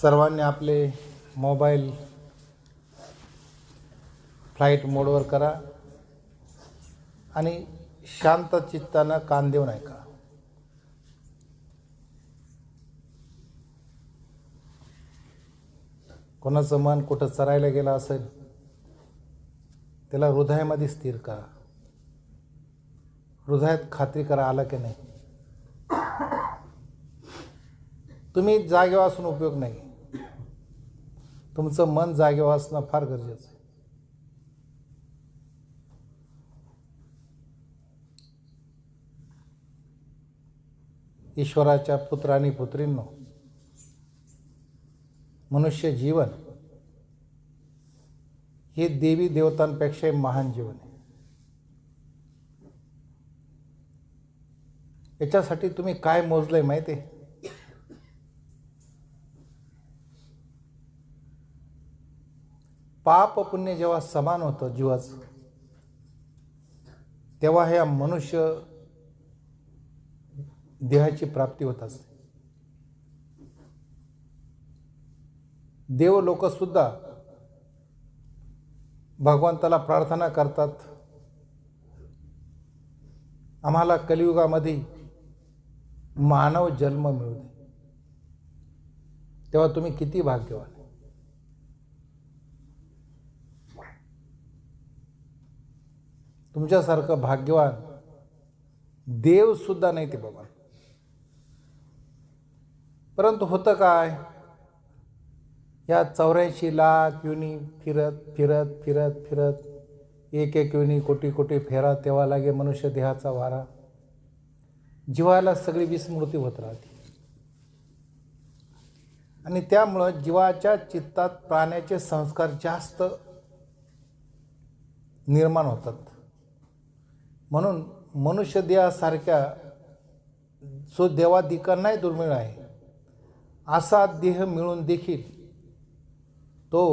सर्वांनी आपले mobile flight मोडवर करा आणि शांत चित्तानं कान देऊन ऐका. कोणाचं मन कुठं चरायला गेलं असेल त्याला हृदयामध्ये स्थिर करा. हृदयात खात्री करा आलं की नाही. तुम्ही जागेवर असून उपयोग नाही. तुमचं मन जागेवर असणं फार गरजेचं आहे. ईश्वराच्या पुत्र आणि पुत्रींनो मनुष्य जीवन हे देवी देवतांपेक्षाही महान जीवन आहे. याच्यासाठी तुम्ही काय मोजलंय माहिती आहे? पाप पुण्य जेव्हा समान होतं जीवाचं तेव्हा ह्या मनुष्य देहाची प्राप्ती होत असते. देव लोकसुद्धा भगवंताला प्रार्थना करतात. आम्हाला कलियुगामध्ये मानव जन्म मिळू दे. तेव्हा तुम्ही किती भाग्यवान तुमच्यासारखं भाग्यवान देव सुद्धा नाही ते बाबा. परंतु होतं काय? या चौऱ्याऐंशी लाख युनी फिरत फिरत फिरत फिरत एक एक युनी कोटी कोटी फेरा तेव्हा लागे मनुष्य देहाचा वारा. जीवाला सगळी विस्मृती होत राहते. आणि त्यामुळं जीवाच्या चित्तात प्राण्याचे संस्कार जास्त निर्माण होतात. म्हणून मनुष्य देहासारख्या जो देवाधिकांनाही दुर्मिळ आहे असा देह मिळून देखील तो